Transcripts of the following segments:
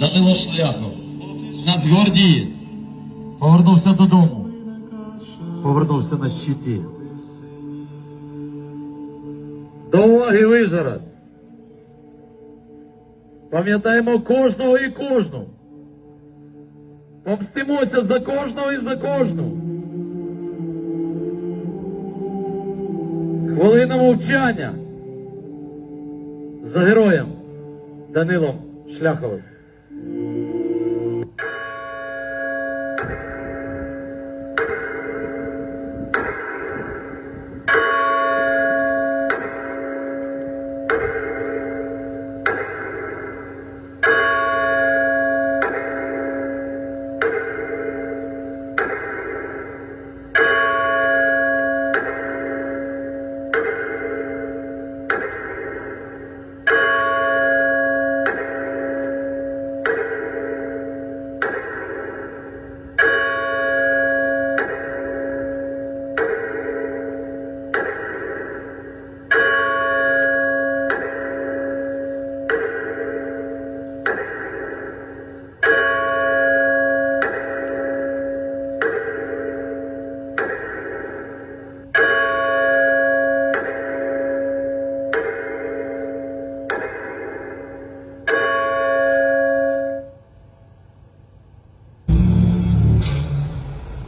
Данило. Шляхов. Нацгвардієць. Повернувся додому. Повернувся на щиті. До уваги Вижгород. Пам'ятаємо кожного і кожну. Помстимося за кожного і за кожну. Хвилина мовчання за героєм Данилом Шляховим.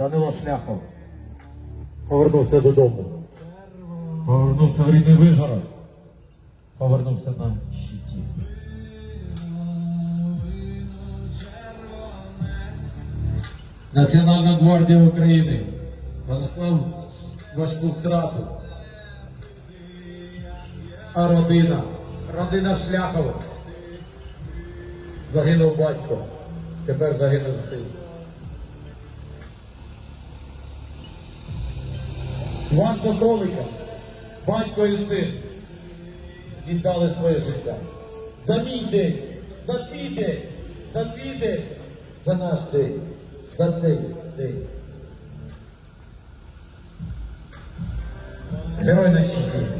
Данило Шляхов. Повернувся додому. Повернувся в рідний Вижгород. Повернувся на щиті. Національна гвардія України понесла важку втрату. А родина, родина Шляхова. Загинув батько, тепер загинув син. Іван Соколика, батько і син, віддали своє життя. За мій день, за твій день, за твій день, за наш день, за цей день. Герой на щиті.